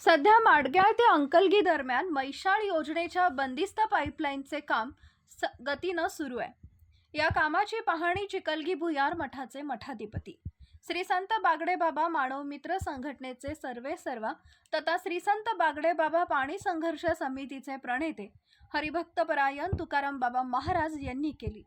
सध्या माडग्याळ ते अंकलगी दरम्यान मैशाळ योजनेच्या बंदिस्त पाईपलाईनचे काम स गतीनं सुरू आहे. या कामाची पाहणी चिकलगी भुयार मठाचे मठाधिपती. श्री संत बागडे बाबा मानव मित्र संघटनेचे सर्वे सर्वा तथा श्री संत बागडे बाबा पाणी संघर्ष समितीचे प्रणेते हरिभक्तपरायण तुकाराम बाबा महाराज यांनी केली.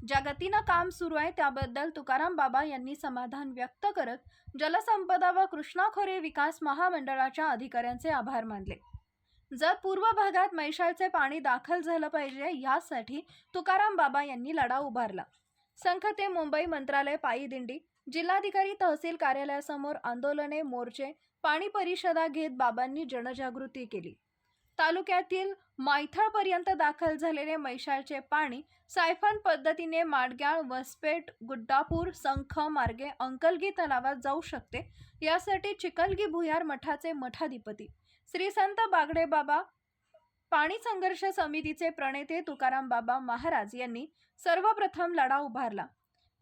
ज्या गतीनं काम सुरू आहे त्याबद्दल तुकाराम बाबा यांनी समाधान व्यक्त करत जलसंपदा व कृष्णा खोरे विकास महामंडळाच्या अधिकाऱ्यांचे आभार मानले. जर पूर्व भागात मैशाळचे पाणी दाखल झालं पाहिजे यासाठी तुकाराम बाबा यांनी लढा उभारला. संघ ते मुंबई मंत्रालय पायी दिंडी जिल्हाधिकारी तहसील कार्यालयासमोर आंदोलने मोर्चे पाणी परिषदा घेत बाबांनी जनजागृती केली. तालुक्यातील मायथळपर्यंत दाखल झालेले मैशाळचे पाणी सायफन पद्धतीने माडग्याळ वसपेट गुड्डापूर संख मार्गे अंकलगी तलावात जाऊ शकते. यासाठी चिकलगी भुयार मठाचे मठाधिपती श्री संत बागडे बाबा पाणी संघर्ष समितीचे प्रणेते तुकाराम बाबा महाराज यांनी सर्वप्रथम लढा उभारला.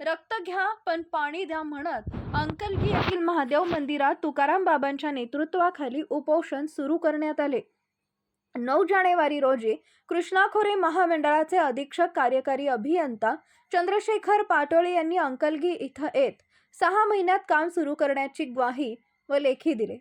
रक्त घ्या पण पाणी द्या म्हणत अंकलगी येथील महादेव मंदिरात तुकाराम बाबांच्या नेतृत्वाखाली उपोषण सुरू करण्यात आले. नऊ जानेवारी रोजी कृष्णा खोरे महामंडळाचे अधीक्षक कार्यकारी अभियंता चंद्रशेखर पाटोळे यांनी अंकलगी इथं येत सहा महिन्यात काम सुरू करण्याची ग्वाही व लेखी दिले.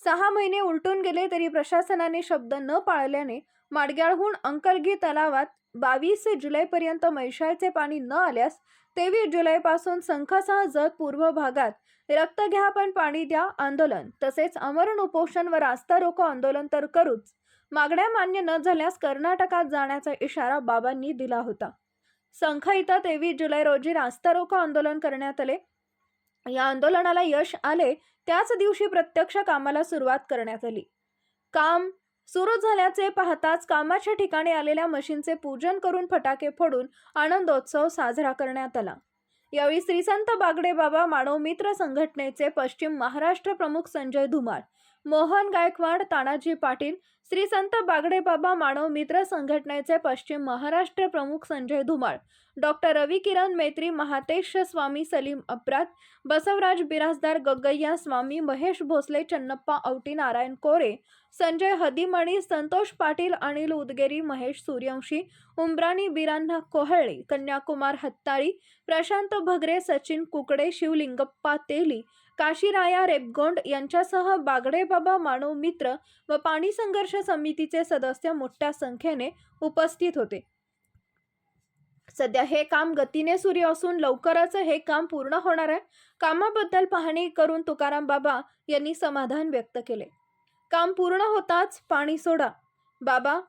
सहा महिने उलटून गेले तरी प्रशासनाने शब्द न पाळल्याने माडग्याळहून अंकलगी तलावात बावीस जुलैपर्यंत मैशाळचे पाणी न आल्यास तेवीस जुलैपासून संखासह जत पूर्व भागात रक्त घ्या पण पाणी द्या आंदोलन तसेच अमरण उपोषण व रास्ता रोको आंदोलन तर करूच मागण्या मान्य न झाल्यास कर्नाटकात जाण्याचा इशारा बाबांनी दिला होता. संख इथं तेवीस जुलै रोजी रास्ता रोको आंदोलन करण्यात आले. या आंदोलनाला यश आले त्याच दिवशी प्रत्यक्ष कामाला सुरुवात करण्यात आली. काम सुरू झाल्याचे पाहताच कामाच्या ठिकाणी आलेल्या मशीनचे पूजन करून फटाके फोडून आनंदोत्सव साजरा करण्यात आला. यावेळी श्रीसंत बागडे बाबा मानव मित्र संघटनेचे पश्चिम महाराष्ट्र प्रमुख संजय धुमाळ मोहन गायकवाड तानाजी पाटील श्री संत बागडे बाबा मानव मित्र संघटनेचे पश्चिम महाराष्ट्र प्रमुख संजय धुमाळ डॉक्टर रवी किरण मैत्री महातेश स्वामी सलीम अपरात बसवराज बिराजदार गग्गय्या स्वामी महेश भोसले चन्नप्पा औटी नारायण कोरे संजय हदिमणी संतोष पाटील अनिल उदगेरी महेश सूर्यवंशी उंब्राणी बिरान्ना कोहळे कन्याकुमार हत्ताळी प्रशांत भगरे सचिन कुकडे शिवलिंगप्पा तेली काशीराया रेपगोंड यांच्यासह बागडेबाबा मानव मित्र व पाणी संघर्ष समितीचे सदस्य मोठ्या संख्येने उपस्थित होते. सध्या हे काम गतीने सुरू असून लवकरच हे काम पूर्ण होणार आहे. कामाबद्दल पाहणी करून तुकाराम बाबा यांनी समाधान व्यक्त केले. काम पूर्ण होताच पाणी सोडा. बाबा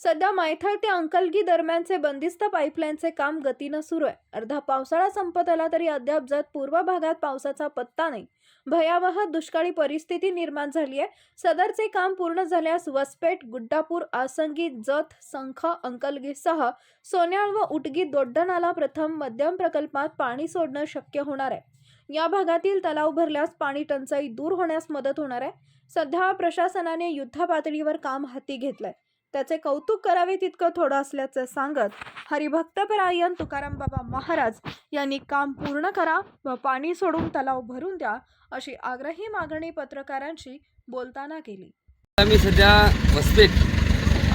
सध्या मायथळ ते अंकलगी दरम्यानचे बंदिस्त पाईपलाईनचे काम गतीनं सुरू आहे. अर्धा पावसाळा संपत आला तरी अद्याप जत पूर्व भागात पावसाचा पत्ता नाही. भयावह दुष्काळी परिस्थिती निर्माण झाली आहे. सदरचे काम पूर्ण झाल्यास वसपेट गुड्डापूर आसंगी जत संख अंकलगीसह सोन्याळ व उटगी दोड्डणाला प्रथम मध्यम प्रकल्पात पाणी सोडणं शक्य होणार आहे. या भागातील तलाव भरल्यास पाणी टंचाई दूर होण्यास मदत होणार आहे. सध्या प्रशासनाने युद्ध पातळीवर काम हाती घेतलंय. त्याचे कौतुक करावे तितकं थोडं असल्याचं सांगत हरिभक्तपरायण तुकाराम बाबा महाराज यांनी काम पूर्ण करा व पाणी सोडून तलाव भरून द्या अशी आग्रही मागणी पत्रकारांशी बोलताना केली. मी सध्या वसपेट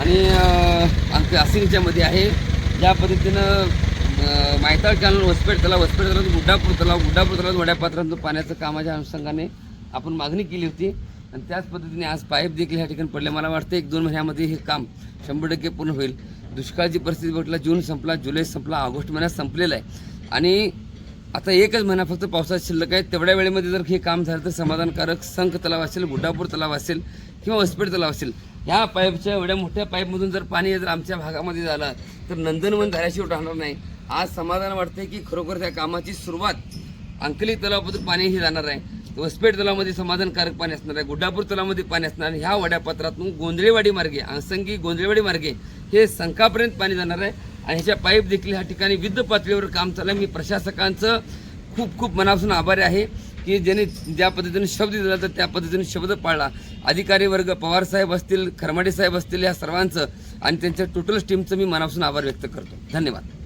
आणि आमच्या आसिंगच्यामध्ये आहे. ज्या पद्धतीनं मायताळ कॅनल वसपेट तलाव वसपेट तलाव गुड्डापूर तलाव गुड्डापूर तलाव मोठ्या पाण्याचं कामाच्या अनुषंगाने आपण मागणी केली होती. आणि त्याच पद्धतीने आज पाईप देखील ह्या ठिकाणी पडले. मला वाटतं एक दोन महिन्यामध्ये हे काम शंभर टक्के पूर्ण होईल. दुष्काळाची परिस्थिती बघितला जून संपला जुलै संपला ऑगस्ट महिन्यात संपलेला आहे. आणि आता एकच महिना फक्त पावसात शिल्लक आहे. तेवढ्या वेळेमध्ये जर हे काम झालं तर समाधानकारक संख तलाव असेल गुड्डापूर तलाव असेल किंवा वसपेट तलाव असेल ह्या पाईपच्या एवढ्या मोठ्या पाईपमधून जर पाणी जर आमच्या भागामध्ये झालं तर नंदनवन झाल्याशिवाय राहणार नाही. आज समाधान वाटतंय की खरोखर त्या कामाची सुरुवात अंकली तलावापासून पाणी ही जाणार आहे. वसपेट तलावामध्ये समाधानकारक पाणी असणार आहे गुड्डापूर तलावामध्ये पाणी असणार ह्या वड्यापत्रातून गोंधळेवाडी मार्गे आसंगी गोंधळेवाडी मार्गे हे संकापर्यंत पाणी जाणार आहे. आणि ह्याच्या पाईप देखील ह्या ठिकाणी युद्ध पातळीवर काम चालू आहे मी प्रशासकांचं खूप खूप मनापासून आभारी आहे की ज्यांनी ज्या पद्धतीने शब्द दिला तर त्या पद्धतीने शब्द पाळला. अधिकारी वर्ग पवार साहेब असतील खरमाडे साहेब असतील या सर्वांचं आणि त्यांच्या टोटल टीमचं मी मनापासून आभार व्यक्त करतो. धन्यवाद.